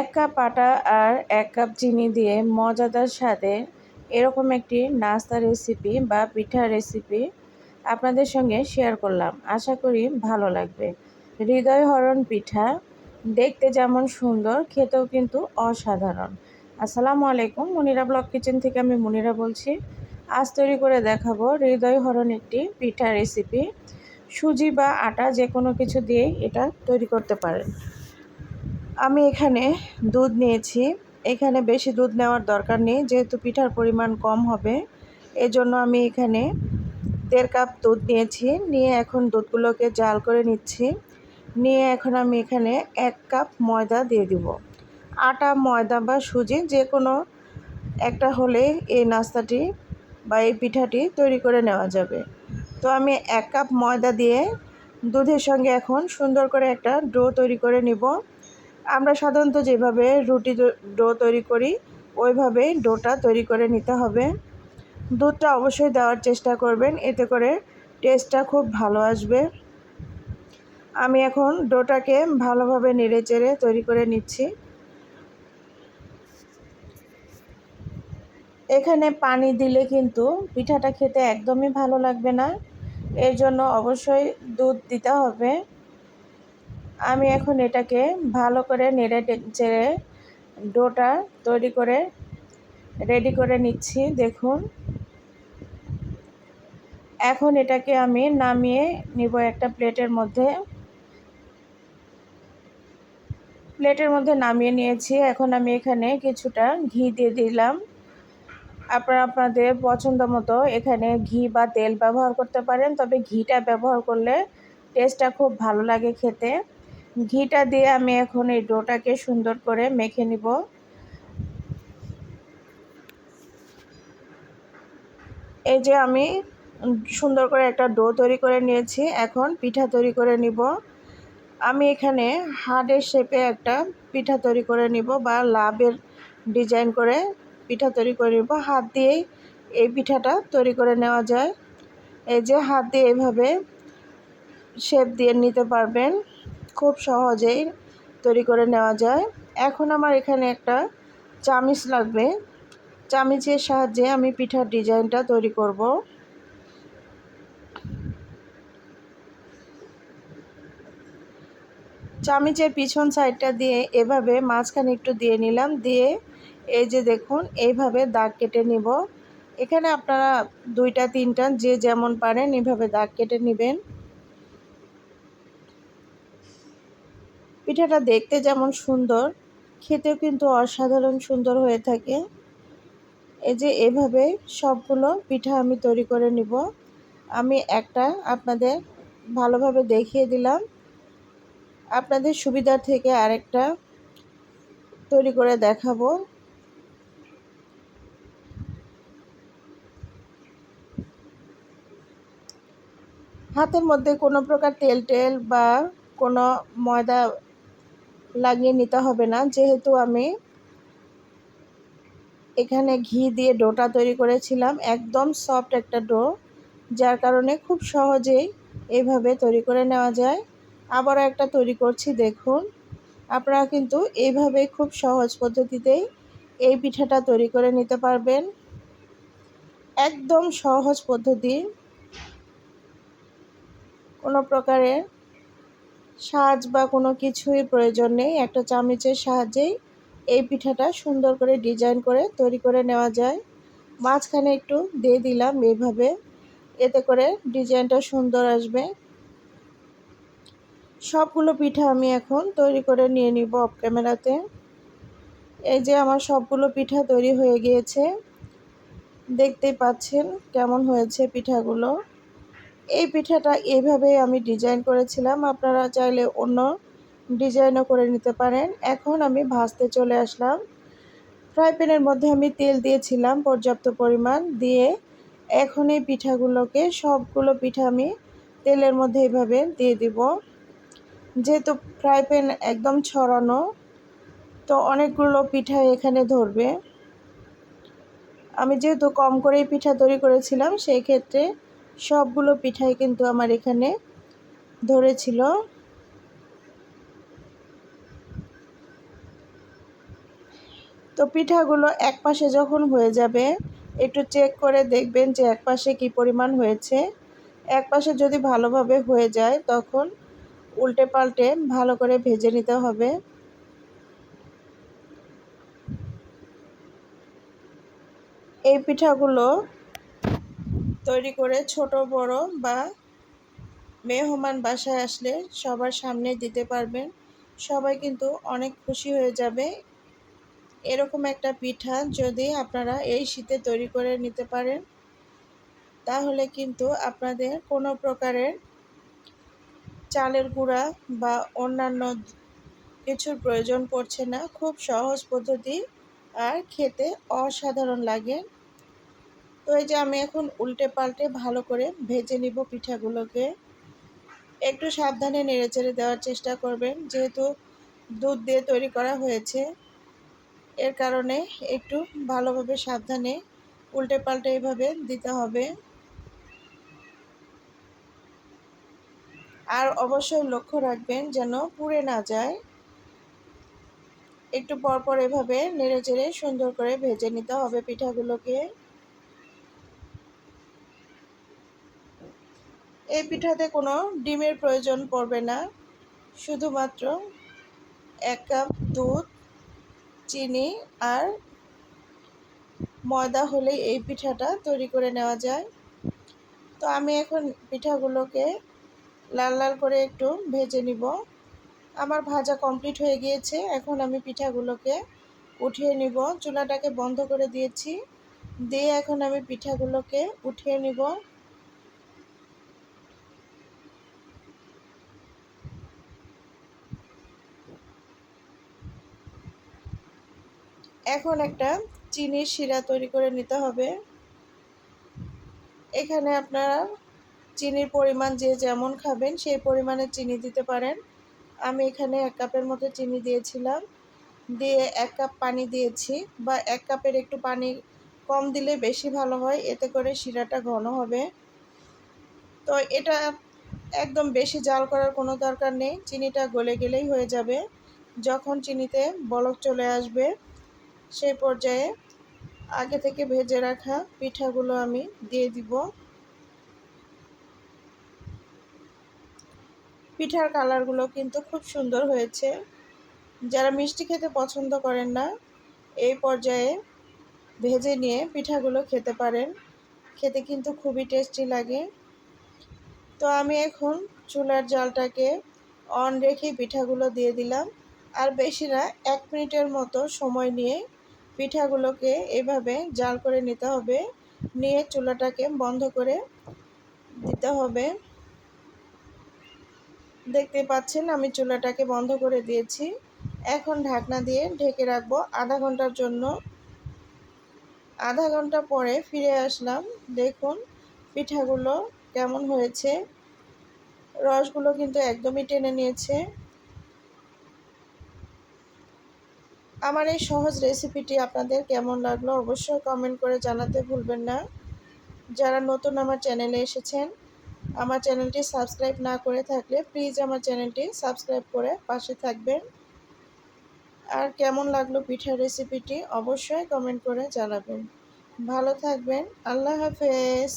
এক কাপ আটা আর এক কাপ চিনি দিয়ে মজাদার স্বাদে এরকম একটি নাস্তা রেসিপি বা পিঠা রেসিপি আপনাদের সঙ্গে শেয়ার করলাম। আশা করি ভালো লাগবে। হৃদয় হরণ পিঠা, দেখতে যেমন সুন্দর, খেতেও কিন্তু অসাধারণ। আসসালামু আলাইকুম, মনিরা ব্লক কিচেন থেকে আমি মনিরা বলছি। আজ তৈরি করে দেখাবো হৃদয় হরণ একটি পিঠা রেসিপি সুজি বা আটা যে কোনো কিছু দিয়েই এটা তৈরি করতে পারেন। আমি এখানে দুধ নিয়েছি। এখানে বেশি দুধ নেওয়ার দরকার নেই, যেহেতু পিঠার পরিমাণ কম হবে। এজন্য আমি এখানে দেড় কাপ দুধ নিয়েছি। নিয়ে এখন দুধগুলোকে জাল করে নিচ্ছি। নিয়ে এখন আমি এখানে এক কাপ ময়দা দিয়ে দিব। আটা, ময়দা বা সুজি যে কোনো একটা হলে এই নাস্তাটি বা এই পিঠাটি তৈরি করে নেওয়া যাবে। তো আমি এক কাপ ময়দা দিয়ে দুধের সঙ্গে এখন সুন্দর করে একটা ডো তৈরি করে নিব। আমরা সাধারণত যেভাবে রুটি ডো তৈরি করি, ওইভাবেই ডোটা তৈরি করে নিতে হবে। দুধটা অবশ্যই দেওয়ার চেষ্টা করবেন, এতে করে টেস্টটা খুব ভালো আসবে। আমি এখন ডোটাকে ভালোভাবে নেড়ে চেড়ে তৈরি করে নিচ্ছি। এখানে পানি দিলে কিন্তু পিঠাটা খেতে একদমই ভালো লাগবে না। এর জন্য অবশ্যই দুধ দিতে হবে। আমি এখন এটাকে ভালো করে নেড়ে চেড়ে ডোটা তৈরি করে রেডি করে নিচ্ছি, দেখুন। এখন এটাকে আমি নামিয়ে নিব একটা প্লেটের মধ্যে। প্লেটের মধ্যে নামিয়ে নিয়েছি। এখন আমি এখানে কিছুটা ঘি দিয়ে দিলাম। আপনারা আপনাদের পছন্দ মতো এখানে ঘি বা তেল ব্যবহার করতে পারেন, তবে ঘিটা ব্যবহার করলে টেস্টটা খুব ভালো লাগে খেতে। ঘিটা দিয়ে আমি এখন এই ডোটাকে সুন্দর করে মেখে নিব। এই যে আমি সুন্দর করে একটা ডো তৈরি করে নিয়েছি, এখন পিঠা তৈরি করে নিব। আমি এখানে হার্ডের শেপে একটা পিঠা তৈরি করে নিব বা লাভের ডিজাইন করে পিঠা তৈরি করে নিব। হাত দিয়েই এই পিঠাটা তৈরি করে নেওয়া যায়। এই যে হাত দিয়ে এভাবে শেপ দিয়ে নিতে পারবেন। খুব সহজেই তৈরি করে নেওয়া যায়। এখন আমার এখানে একটা চামিচ লাগবে। চামিচের সাহায্যে আমি পিঠার ডিজাইনটা তৈরি করব। চামিচের পিছন সাইডটা দিয়ে এভাবে মাঝখানে একটু দিয়ে নিলাম। দিয়ে এই যে দেখুন, এইভাবে দাগ কেটে নিব। এখানে আপনারা দুইটা, তিনটা, যে যেমন পারেন এভাবে দাগ কেটে নেবেন। পিঠাটা দেখতে যেমন সুন্দর, খেতেও কিন্তু অসাধারণ সুন্দর হয়ে থাকে। এই যে এভাবে সবগুলো পিঠা আমি তৈরি করে নিব। আমি একটা আপনাদের ভালোভাবে দেখিয়ে দিলাম। আপনাদের সুবিধার থেকে আরেকটা তৈরি করে দেখাবো। হাতের মধ্যে কোনো প্রকার তেল টেল বা কোনো ময়দা লাগিয়ে নিতে হবে না। যেহেতু আমি এখানে ঘি দিয়ে ডোটা তৈরি করেছিলাম, একদম সফট একটা ডো, যার কারণে খুব সহজেই এইভাবে তৈরি করে নেওয়া যায়। আবারও একটা তৈরি করছি, দেখুন। আপনারা কিন্তু এইভাবে খুব সহজ পদ্ধতিতেই এই পিঠাটা তৈরি করে নিতে পারবেন। একদম সহজ পদ্ধতি। কোনো প্রকারের সাজ বা কোনো কিছুই প্রয়োজন নেই। একটা চামচের সাহায্যেই এই পিঠাটা সুন্দর করে ডিজাইন করে তৈরি করে নেওয়া যায়। মাঝখানে একটু দিয়ে দিলাম এইভাবে এতে করে ডিজাইনটা সুন্দর আসবে। সবগুলো পিঠা আমি এখন তৈরি করে নিয়ে নিব অফ ক্যামেরাতে এই যে আমার সবগুলো পিঠা তৈরি হয়ে গিয়েছে। দেখতেই পাচ্ছেন কেমন হয়েছে পিঠাগুলো। এই পিঠাটা এইভাবেই আমি ডিজাইন করেছিলাম। আপনারা চাইলে অন্য ডিজাইনও করে নিতে পারেন। এখন আমি ভাজতে চলে আসলাম। ফ্রাই প্যানের মধ্যে আমি তেল দিয়েছিলাম পর্যাপ্ত পরিমাণ। দিয়ে এখন এই পিঠাগুলোকে সবগুলো পিঠা আমি তেলের মধ্যে এইভাবে দিয়ে দিব। যেহেতু ফ্রাই প্যান একদম ছড়ানো, তো অনেকগুলো পিঠা এখানে ধরবে। আমি যেহেতু কম করেই পিঠা তৈরি করেছিলাম, সেই ক্ষেত্রে সবগুলো পিঠাই কিন্তু আমার এখানে ধরেছিল। তো পিঠাগুলো এক পাশে যখন হয়ে যাবে, একটু চেক করে দেখবেন যে এক পাশে কী পরিমাণ হয়েছে। এক পাশে যদি ভালোভাবে হয়ে যায়, তখন উল্টে পাল্টে ভালো করে ভেজে নিতে হবে। এই পিঠাগুলো তৈরি করে ছোট, বড় বা মেহমান বাসায় আসলে সবার সামনে দিতে পারবেন। সবাই কিন্তু অনেক খুশি হয়ে যাবে। এরকম একটা পিঠা যদি আপনারা এই শীতে তৈরি করে নিতে পারেন, তাহলে কিন্তু আপনাদের কোনো প্রকারের চালের গুঁড়া বা অন্যান্য কিছুর প্রয়োজন পড়ছে না। খুব সহজ পদ্ধতি আর খেতে অসাধারণ লাগে। তো এই যে আমি এখন উল্টে পাল্টে ভালো করে ভেজে নিব পিঠাগুলোকে। একটু সাবধানে নেড়েচেড়ে দেওয়ার চেষ্টা করবেন, যেহেতু দুধ দিয়ে তৈরি করা হয়েছে। এর কারণে একটু ভালোভাবে সাবধানে উল্টে পাল্টে এইভাবে দিতে হবে। আর অবশ্যই লক্ষ্য রাখবেন যেন পুড়ে না যায়। একটু পরপর এভাবে নেড়ে চেড়ে সুন্দর করে ভেজে নিতে হবে পিঠাগুলোকে। এই পিঠাতে কোনো ডিমের প্রয়োজন পড়বে না। শুধুমাত্র এক কাপ দুধ, চিনি আর ময়দা হলেই এই পিঠাটা তৈরি করে নেওয়া যায়। তো আমি এখন পিঠাগুলোকে লাল লাল করে একটু ভেজে নিব। আমার ভাজা কমপ্লিট হয়ে গিয়েছে। এখন আমি পিঠাগুলোকে উঠিয়ে নিব। চুলাটাকে বন্ধ করে দিয়েছি। দিয়ে এখন আমি পিঠাগুলোকে উঠিয়ে নিব। এখন একটা চিনির শিরা তৈরি করে নিতে হবে। এখানে আপনারা চিনির পরিমাণ যে যেমন খাবেন, সেই পরিমাণে চিনি দিতে পারেন। আমি এখানে এক কাপের মতো চিনি দিয়েছিলাম। দিয়ে এক কাপ পানি দিয়েছি বা এক কাপের একটু পানি কম দিলে বেশি ভালো হয়, এতে করে শিরাটা ঘন হবে। তো এটা একদম বেশি জাল করার কোনো দরকার নেই, চিনিটা গলে গেলেই হয়ে যাবে। যখন চিনিতে বলক চলে আসবে সেই পর্যায়ে আগে থেকে ভেজে রাখা পিঠাগুলো আমি দিয়ে দিব। পিঠার কালারগুলো কিন্তু খুব সুন্দর হয়েছে। যারা মিষ্টি খেতে পছন্দ করেন না, এই পর্যায়ে ভেজে নিয়ে পিঠাগুলো খেতে পারেন। খেতে কিন্তু খুবই টেস্টি লাগে। তো আমি এখন চুলার জালটাকে অন রেখে পিঠাগুলো দিয়ে দিলাম। আর বেশি না, এক মিনিটের মতো সময় নিয়ে পিঠাগুলোকে এভাবে জাল করে নিতে হবে। নিয়ে চুলাটাকে বন্ধ করে দিতে হবে। দেখতে পাচ্ছেন, আমি চুলাটাকে বন্ধ করে দিয়েছি। এখন ঢাকনা দিয়ে ঢেকে রাখব আধা ঘণ্টার জন্য। আধা ঘণ্টা পরে ফিরে আসলাম। দেখুন পিঠাগুলো কেমন হয়েছে। রসগুলো কিন্তু একদমই টেনে নিয়েছে। আমার এই সহজ রেসিপিটি আপনাদের কেমন লাগল অবশ্যই কমেন্ট করে জানাতে ভুলবেন না। যারা নতুন আমার চ্যানেলে এসেছেন, আমার চ্যানেলটি সাবস্ক্রাইব না করে থাকলে প্লিজ আমার চ্যানেলটি সাবস্ক্রাইব করে পাশে থাকবেন। আর কেমন লাগল পিঠার রেসিপিটি অবশ্যই কমেন্ট করে জানাবেন। ভালো থাকবেন, আল্লাহ হাফেজ।